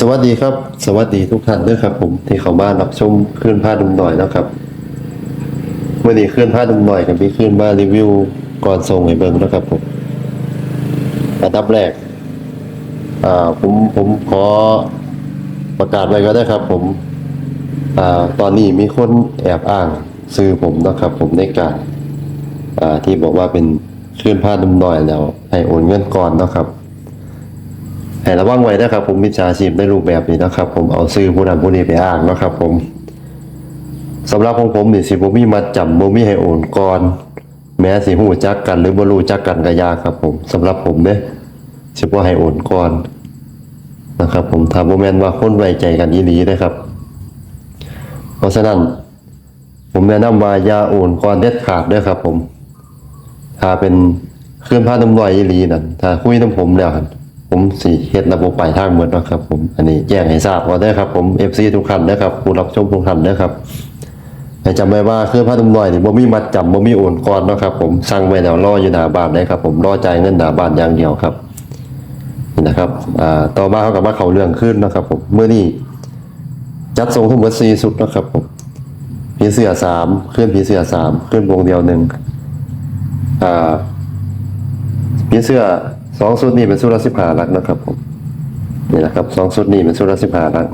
สวัสดีครับ สวัสดีทุกท่านด้วยครับ ผมที่เข้ามารับชมคลื่นผ้าดุมหน่อยนะครับเมื่อนี้คลื่นผ้าดุมหน่อยกับพี่คลื่นมารีวิวก่อนส่งให้เบิ่งนะครับผมอันดับแรก อ่าผมผมขอประกาศไว้ก็ได้ครับ ผมอ่าตอนนี้มีคนแอบอ้างซื้อผมนะครับ ผมในการอ่าที่บอกว่าเป็นคลื่นผ้าดุมหน่อยแล้วให้โอนเงินก่อนนะครับ ให้ระวังไว้นะครับ ผมมิจฉาชีพในรูปแบบนี้นะครับ ผมเอาซื้อผู้นั้นผู้นี้ไปอ้างนะครับ ผมสำหรับของผมนี่สิบ่มีมาจำบ่มีให้โอนก่อนแม้สิฮู้จักกันหรือบ่รู้จักกันก็ยากครับ ผมสำหรับผมเด้สิบ่ให้โอนก่อนนะครับ ผมถ้าบ่แม่นว่าคนไว้ใจกันอีหลีนะครับ เพราะฉะนั้น ผมแนะนำว่าอย่าโอนก่อนเด็ดขาดเด้อครับ ผม ถ้าเป็นเคลื่อนผ้าน้ำลอยอีหลีนั่นถ้าคุยน้ำผมแล้วครับ ผมสิเฮ็ดระบบปลายทางเหมดแล้วครับ ผม อันนี้แจ้งให้ทราบก่อนเด้ครับ ผม FC ทุกท่านนะครับผู้รับชมทุกท่านนะครับให้จำไว้ว่าเคลื่อนผ้าน้ำลอยนี่บ่มีมัดจำบ่มีโอนก่อนนะครับ ผมสั่งไว้แล้วรออยู่หน้าบ้านได้ครับ ผมรอจ่ายเงินหน้าบ้านอย่างเดียวครับนี่นะครับอ่าต่อมาเขาก็มาเขาเรื่องขึ้นนะครับ ผมเมื่อนี้จัดส่งทั้งหมด4สุดนะครับ ผมผีเสือสามเคลื่อนผีเสือสามเคลื่อนวงเดียวหนึ่งอ่าผีเสื้อ สองชุดนี้เป็นชุดละสิบห้าลักนะครับผมนี่นะครับสองชุดนี้เป็นชุดละสิบห้าลัก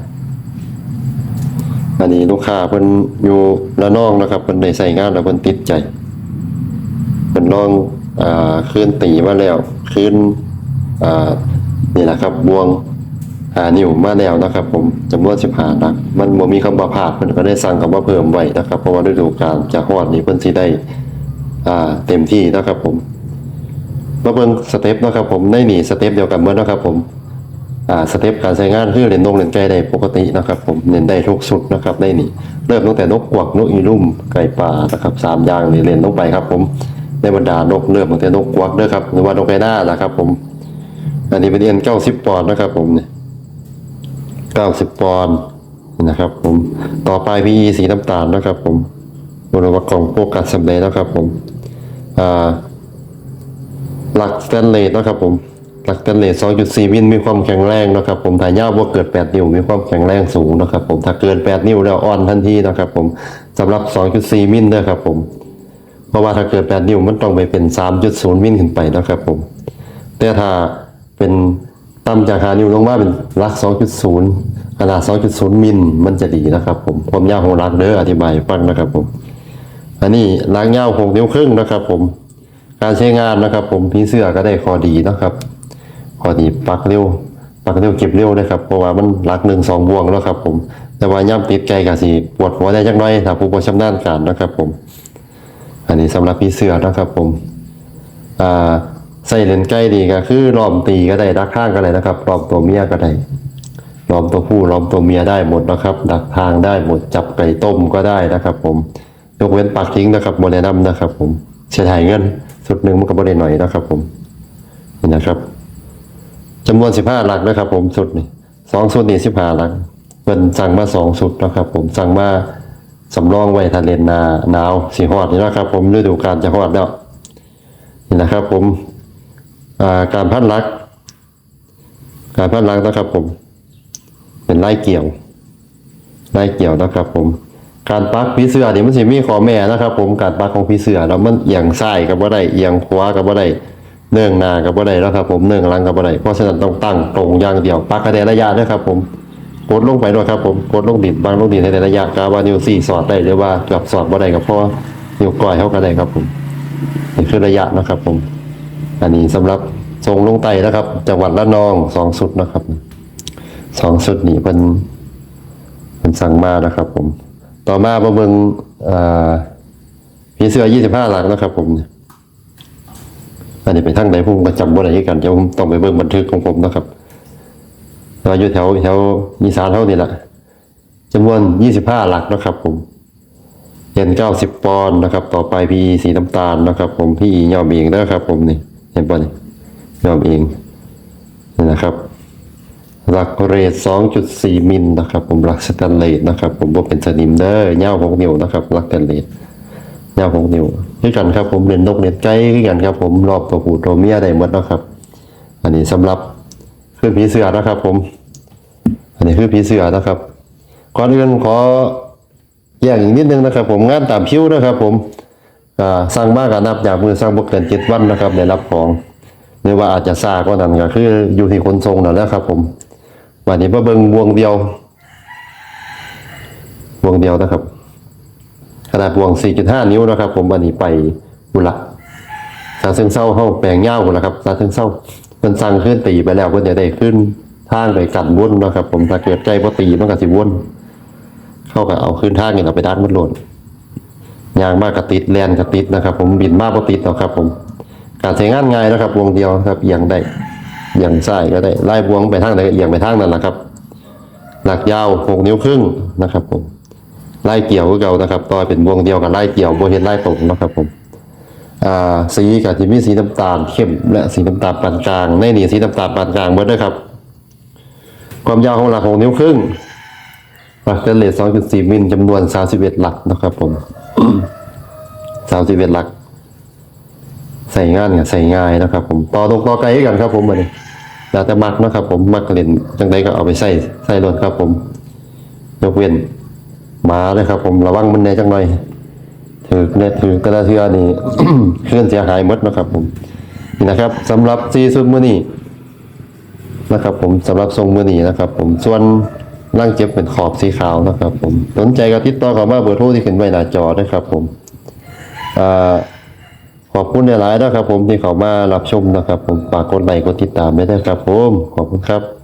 อันนี้ลูกค้าเพิ่นอยู่ละนองนะครับเพิ่นได้ใส่งานแล้วเพิ่นติดใจเพิ่นลองอ่าคืนตีมาแล้วคืนอ่านี่แหละครับบวงหานิ้วมาแล้วนะครับ ผมจำนวนสิบห้าลัก มันบ่มีคำว่าพลาดเพิ่นก็ได้สั่งคำว่าเพิ่มไว้นะครับ เพราะว่าฤดูกาลจะฮอดนี้เพิ่นสิได้อ่าเต็มที่นะครับผม มาเบิ่งสเต็ปนะครับผมได้หนีสเต็ปเดียวกันเมื่อนะครับผมอ่าสเต็ปการใช้งานคือเล่นนกเล่นไก่ได้ปกตินะครับ ผมเล่นได้ทุกสุดนะครับได้หนีเริ่มตั้งแต่นกกวักนกอีลุ่มไก่ป่านะครับสามอย่างนี่เล่นลงไปครับ ผมในบรรดานกเริ่มตั้งแต่นกกวักเด้อครับหรือว่านกไก่หน้านะครับ ผม อันนี้เป็นเอ็นเก้าสิบปอนด์นะครับ ผมเนี่ยเก้าสิบปอนด์นะครับ ผมต่อไปพีสีน้ำตาลนะครับ ผมบริวารกล่องโฟกัสสำเร็จนะครับ ผมอ่า หลักสแตนเลสนะครับผมหลักสแตนเลส2.4 มิลมีความแข็งแรงนะครับผมถ่ายยาวว่าเกิด 8 นิ้วมีความแข็งแรงสูงนะครับผมถ้าเกิน 8 นิ้วแล้วอ่อนทันทีนะครับผมสำหรับ 2.4 มิลนะครับผมเพราะว่าถ้าเกิด 8 นิ้วมันต้องไปเป็น 3.0 มิลขึ้นไปนะครับผมแต่ถ้าเป็นต่ำจาก5นิ้วลงมาเป็นหลัก 2.0 ขนาด 2.0 มิลมันจะดีนะครับผมความยาวของหลักเด้ออธิบายฟังนะครับผมอันนี้ล้างเงาหกนิ้วครึ่งนะครับผม การใช้งานนะครับ ผมพีเสื้อก็ได้ข้อดีนะครับข้อดีปักเร็วปักเร็วเก็บเร็วนะครับเพราะว่ามันลักหนึ่งสองบวงแล้วครับ ผม แต่ว่าย่ำติดไกลกับสีปวดหัวได้จักหน้อยถ้าผู้ประชำนาญการนะครับ ผม อันนี้สำหรับพีเสื้อนะครับ ผมอ่าใส่เลนใกล้ดีก็คือล้อมตีก็ได้ดักข้างก็ได้นะครับล้อมตัวเมียก็ได้ล้อมตัวผู้ล้อมตัวเมียได้หมดนะครับ ดักทางได้หมดจับไก่ต้มก็ได้นะครับ ผมยกเว้นปากทิ้งนะครับโมเดนัมนะครับ ผมเสียถ่ายเงิน สุดหนึ่งมันก็บ่ได้หน่อยนะครับ ผมนี่นะครับจำนวนสิบห้าหลักนะครับ ผมสุดนี่สองสุดนี่สิบห้าหลักเป็นสั่งมาสองสุดนะครับ ผมสั่งมาสำรองไว้ทะเลนนาหนาวสีหอดนี่นะครับ ผมฤดูกาลจะหอดแล้วนี่นะครับ ผมาการพัดลัก การพัดลักนะครับ ผม เป็นไล่เกี่ยวไล่เกี่ยวนะครับ ผม การปักผีเสื้อนี่มันสิมีขอแม่นะครับ ผมการปักของผีเสื้อแล้วมันเอียงซ้ายกับบ่ได้เอียงขวากับบ่ได้เนื่องหน้ากับบ่ได้แล้วครับ ผมเนื่องหลังกับบ่ได้เพราะฉะนั้นต้องตั้งตรงอย่างเดียวปักกระเดระยะด้วยครับ ผมกดลงไปด้วยครับ ผมกดลงดินบางลงดินในระยะกาว่านิ้วสี่สอดได้หรือว่าเกือบสอดบ่ได้กับพ่อนิ้วก้อยเท่ากันได้ครับ ผมนี่คือระยะนะครับ ผม อันนี้สำหรับทรงลงไตนะครับ จังหวัดละนองสองสุดนะครับสองสุดนี้เป็นเป็นสั่งมานะครับ ผม ต่อมามาเบิงผีเสื้อยี่สิบห้าหลังนะครับ ผมอันนี้เป็นทั้งใดพุ่งประจำบ่ได้กันเดี๋ยวผมต้องไปเบิ่งบันทึกของผมนะครับเราอยู่แถวแถวอีสานเท่านี้แหละจำนวนยี่สิบห้าหลักนะครับ ผมเห็นเก้าสิบปอนด์นะครับ ต่อไปพีสีน้ำตาลนะครับ ผมพี่ยอมเองนะครับ ผมนี่เห็นปะนี่ยอมเองนี่นะครับ หลักเรท2.4 มิลนะครับผมหลักสแตนเลสนะครับผมบ่เป็นสนิมเด้อยาว6นิ้วนะครับหลักสแตนเลสยาว6นิ้วคือกันครับผมเล่นนกเล่นไก่คือกันครับผมรอบตัวผู้ตัวเมียได้หมดนะครับ อันนี้สำหรับขึ้นผีเสือนะครับ ผม อันนี้คือผีเสือนะครับก่อนอื่นขอแยกอีกนิดนึงนะครับ ผมงานตามคิวนะครับ ผมสร้างบ้านกับนับจากมือสร้างบกเกินเจ็ดวันนะครับได้รับของหรือว่าอาจจะซาก็นั่นก็คืออยู่ที่คนทรงนั่นแหละครับ ผม วันนี้มาเบิ่งวงเดียววงเดียวนะครับ ขนาดวง 4.5 นิ้วนะครับ ผมวันนี้ไปบุระซาซึ่งเศร้าเข้าแปลงเง่าคนละครับซาซึ่งเศร้ามันสั่งขึ้นตีไปแล้วก็จะได้ขึ้นทางไปกันวนนะครับ ผมถ้าเกิดใจพอตีมันก็สิวนเข้ากับเอาขึ้นทางนี่เราไปด้านมันหลดยางมากกระติดแลนกระติดนะครับ ผมบินมากพอติดเอาครับ ผมการใช้งานง่ายนะครับ วงเดียวครับเอียงได้ เอียงซ้ายก็ได้ไล่บวงไปทางไหนก็เอียงไปทางนั้นแหละครับ หลักยาวหกนิ้วครึ่งนะครับผมไล่เกี่ยวก็เก่านะครับต่อเป็นวงเดียวกับไล่เกี่ยวโบเห็นไล่ตรงนะครับผมอ่าสีกับที่มีสีน้ำตาลเข้มและสีน้ำตาลปานกลางในนี่สีน้ำตาลปานกลางเบิดด้วยครับ ความยาวของหลักหกนิ้วครึ่งหลักเจเลส2.4มิลจำนวน31หลักนะครับผม31หลัก ใส่งานกับใส่ง่ายนะครับ ผมต่อตรงต่อไกลกันครับ ผมมาเนี่ยแล้วแต่มักนะครับ ผมมักเล่นจังใดก็เอาไปใส่ใส่รถครับ ผมยกเว้นหมาเลยครับ ผมระวังมันแน่จังหน่อยถือเนี่ยถือกระเทือนี่เคลื่อนเสียหายหมดนะครับ ผมนี่นะครับสำหรับซีซุดมือนี่นะครับ ผมสำหรับทรงมือนี่นะครับ ผมส่วนร่างเจ็บเป็นขอบสีขาวนะครับ ผมสนใจก็ติดต่อเข้ามาเบอร์โทรที่ขึ้นไว้หน้าจอนะครับ ผมอ่า ขอบคุณหลายๆนะครับผมที่เขามารับชมนะครับ ผมฝากกดไลค์กดติดตามไว้ด้วยครับผมขอบคุณครับ